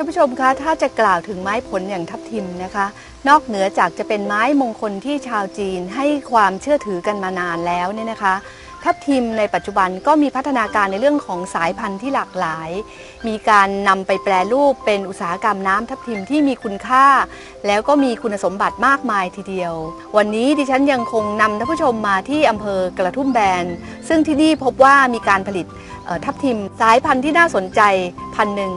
ท่านผู้ชมคะถ้าจะกล่าวถึงไม้ผลอย่างทับทิมนะคะ นอกเหนือจากจะเป็นไม้มงคลที่ชาวจีนให้ความเชื่อถือกันมานานแล้วเนี่ยนะคะ ทับทิมในปัจจุบันก็มีพัฒนาการในเรื่องของสายพันธุ์ที่หลากหลาย มีการนำไปแปรรูปเป็นอุตสาหกรรมน้ำทับทิมที่มีคุณค่า แล้วก็มีคุณสมบัติมากมายทีเดียว วันนี้ดิฉันยังคงนำท่านผู้ชมมาที่อำเภอกระทุ่มแบน ซึ่งที่นี่พบว่ามีการผลิตทับทิมสายพันธุ์ที่น่าสนใจพันหนึ่ง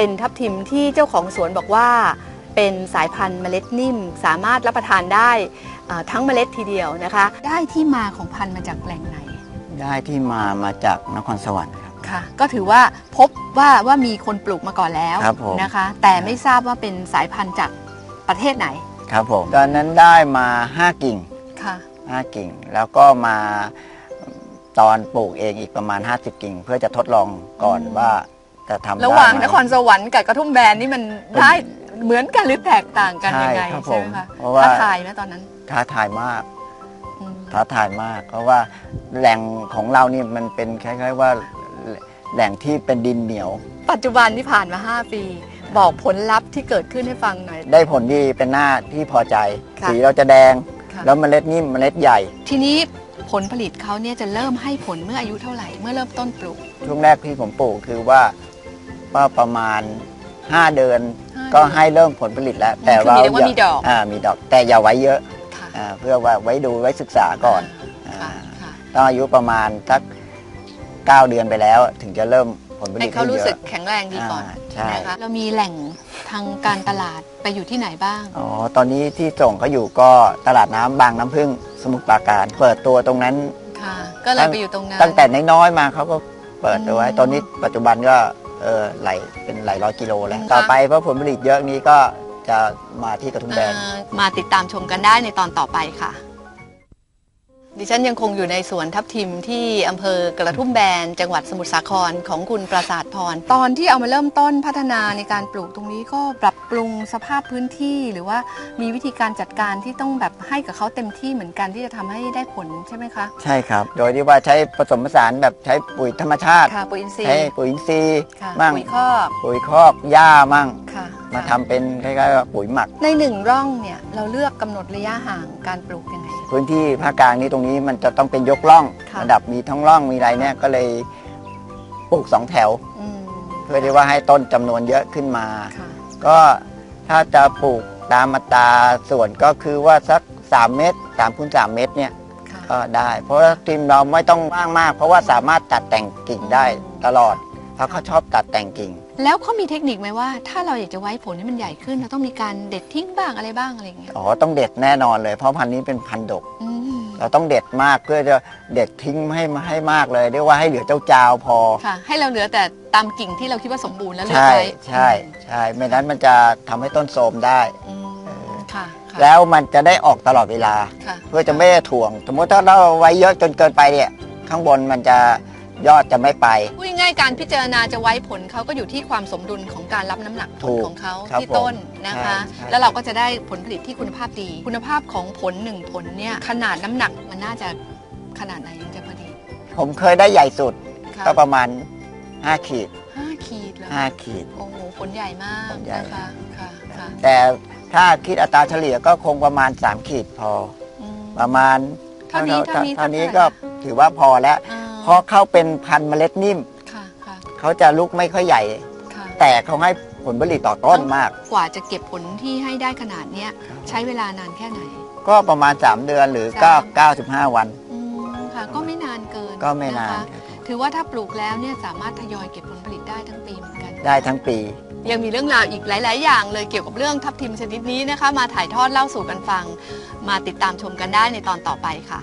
เป็นทับทิมที่เจ้าของสวนบอกว่า เป็นสายพันธุ์เมล็ดนิ่ม สามารถรับประทานได้อ่าทั้งเมล็ดทีเดียวนะคะ ได้ที่มาของพันธุ์มาจากแหล่งไหน ได้ที่มามาจากนครสวรรค์ครับค่ะก็ถือว่าพบว่าว่ามีคนปลูกมาก่อนแล้วครับผมนะคะ แต่ไม่ทราบว่าเป็นสายพันธุ์จากประเทศไหนครับผมตอนนั้นได้มา 5 กิ่งค่ะ5กิ่ง แล้วก็มาตอนปลูกเองอีกประมาณ 50 กิ่ง เพื่อจะทดลองก่อนอืมว่า จะทำได้ระหว่างไมนครสวรรค์กับกระทุ่มแบนนี่มันได้เหมือนกันหรือแตกต่างกันยังไงใช่ครับใช่ไหมผมคะเพราะว่าท้าทายไหมตอนนั้นท้าทายมากอืมท้าทายมาก เพราะว่าแหล่งของเรานี่มันเป็นคล้ายๆว่าแหล่งที่เป็นดินเหนียว ปัจจุบันที่ผ่านมา 5 ปี บอกผลลัพธ์ที่เกิดขึ้นให้ฟังหน่อย ได้ผลดีเป็นหน้าที่พอใจค่ะสีเราจะแดงค่ะแล้วเมล็ดนิ่มเมล็ดใหญ่ ทีนี้ผลผลิตเขาเนี่ยจะเริ่มให้ผลเมื่ออายุเท่าไหร่ เมื่อเริ่มต้นปลูก ช่วงแรกที่ผมปลูกคือว่า ว่าประมาณ 5 เดือนห้าก็เดือนให้เริ่มผลผลิตแล้ว แต่คือว่ามีเรียกว่ามีดอกอ่ามีดอกแต่อย่าไว้เยอะค่ะอ่าเพื่อว่าไว้ดูไว้ศึกษาก่อนค่ะอ่าค่ะต้องอายุประมาณสัก9เดือนไปแล้ว ถึงจะเริ่มผลผลิให้ตเขาให้รู้เยสึกอะแข็งแรงดีก่อนอ่าใช่นะคะเรามีแหล่งทางการตลาดไปอยู่ที่ไหนบ้าง อ๋อ ตอนนี้ที่ส่งเขาอยู่ก็ตลาดน้ำบางน้ำพึ่งสมุทรปราการ เปิดตัวตรงนั้น ค่ะ ก็เลยไปอยู่ตรงนั้น ตั้งแต่น้อยๆมาเขาก็เปิดตัวไว้อืมตอนนี้ปัจจุบันก็ เออไหลเป็นหลายร้อยกิโลแล้วอืมต่อไปเพราะผลผลิตเยอะนี้ก็จะมาที่กระทุ่มแบน อ่ามาติดตามชมกันได้ในตอนต่อไปค่ะ ดิฉันยังคงอยู่ในสวนทับทิมที่อำเภอกระทุ่มแบน จังหวัดสมุทรสาครของคุณปราสาทพร ตอนที่เอามาเริ่มต้นพัฒนาในการปลูกตรงนี้ก็ปรับปรุงสภาพพื้นที่ หรือว่ามีวิธีการจัดการที่ต้องแบบให้กับเขาเต็มที่เหมือนกันที่จะทำให้ได้ผลใช่ไหมคะใช่ครับ โดยที่ว่าใช้ผสมผสานแบบใช้ปุ๋ยธรรมชาติ ค่ะปุ๋ยอินทรีใช้ย์ปุ๋ยอินทรีย์ค่ะมั่งปุ๋ยคอกปุ๋ยคอกหญ้ามั่ง ค่ะมาค่ะทำเป็นคล้ายๆว่าปุ๋ยหมัก ในหนึ่งร่องเนี่ยเราเลือกกำหนดระยะห่างการปลูกยังไง พื้นที่ภาคกลางนี้ตรงนี้มันจะต้องเป็นยกร่องค่ะ ระดับมีทั้งร่องมีอะไรเนี่ยก็เลยปลูกสองแถว อืมเพื่อที่ว่าให้ต้นจำนวนเยอะขึ้นมา ค่ะก็ถ้าจะปลูกตามอัตราส่วนก็คือว่าสัก 3 เมตร3คูณ3เมตรเนี่ยค่ะก็ได้ เพราะว่าทีมเราไม่ต้องว่างมาก เพราะว่าสามารถตัดแต่งกิ่งได้ตลอดเพราะเขาชอบตัดแต่งกิ่ง แล้วเขามีเทคนิคไหมว่า ถ้าเราอยากจะไว้ผลให้มันใหญ่ขึ้นเราต้องมีการเด็ดทิ้งบ้างอะไรบ้างอะไรอย่างเงี้ยอ๋อต้องเด็ดแน่นอนเลย เพราะพันธุ์นี้เป็นพันธุ์ดก อืมเราต้องเด็ดมากเพื่อจะเด็ดทิ้งให้ให้มากเลยเรียกว่าให้เหลือเจ้าจาวพอ ค่ะ ให้เราเหลือแต่ตามกิ่งที่เราคิดว่าสมบูรณ์แล้วเลือกใช่ไว้ใช่ใช่ไม่นั้นมันจะทำให้ต้นโทรมได้ อืมค่ะค่ะแล้วมันจะได้ออกตลอดเวลา ค่ะเพื่อจะไม่ได้ถ่วง สมมติถ้าเราไว้เยอะจนเกินไปเนี่ย ข้างบนมันจะ ยอดจะไม่ไป พูดง่ายๆการพิจารณาจะไว้ผลเขาก็อยู่ที่ความสมดุลของการรับน้ำหนักผถูลกของเขาครับที่ต้นนะคะใช่ใช่ แล้วเราก็จะได้ผลผลิตที่คุณภาพดี คุณภาพของผลหนึ่งผลเนี่ยขนาดน้ำหนักมันน่าจะขนาดไหนถึงจะพอดีผมเคยได้ใหญ่สุดค่ะก็ประมาณ 5 ขีด ห้าขีดแล้ว5ขีด โอ้โหผลใหญ่มากผลใหญ่ นะคะค่ะค่ะแต่ถ้าคิดอัตราเฉลี่ยก็คงประมาณ 3 ขีดพอ อืมประมาณเท่านี้เท่านี้เท่านี้เท่าไหร่ก็ถือว่าพอแล้ว อ่า เพราะเขาเป็นพันธุ์เมล็ดนิ่ม ค่ะค่ะเขาจะลุกไม่ค่อยใหญ่ ค่ะแต่เขาให้ผลผลิตต่อต้นมาก กว่าจะเก็บผลที่ให้ได้ขนาดเนี้ยใช้เวลานานแค่ไหน ก็ประมาณ 3 เดือนหรือสาม 9 95 วัน อืมค่ะ ก็ไม่นานเกินก็ไม่นาะน คะถือว่าถ้าปลูกแล้วเนี่ยสามารถทยอยเก็บผลผลิตได้ทั้งปีเหมือนกัน ได้ทั้งปี ยังมีเรื่องราวอีกหลาย ๆ อย่างเลยเกี่ยวกับเรื่องทับทิมชนิดนี้นะคะ มาถ่ายทอดเล่าสู่กันฟัง มาติดตามชมกันได้ในตอนต่อไปค่ะ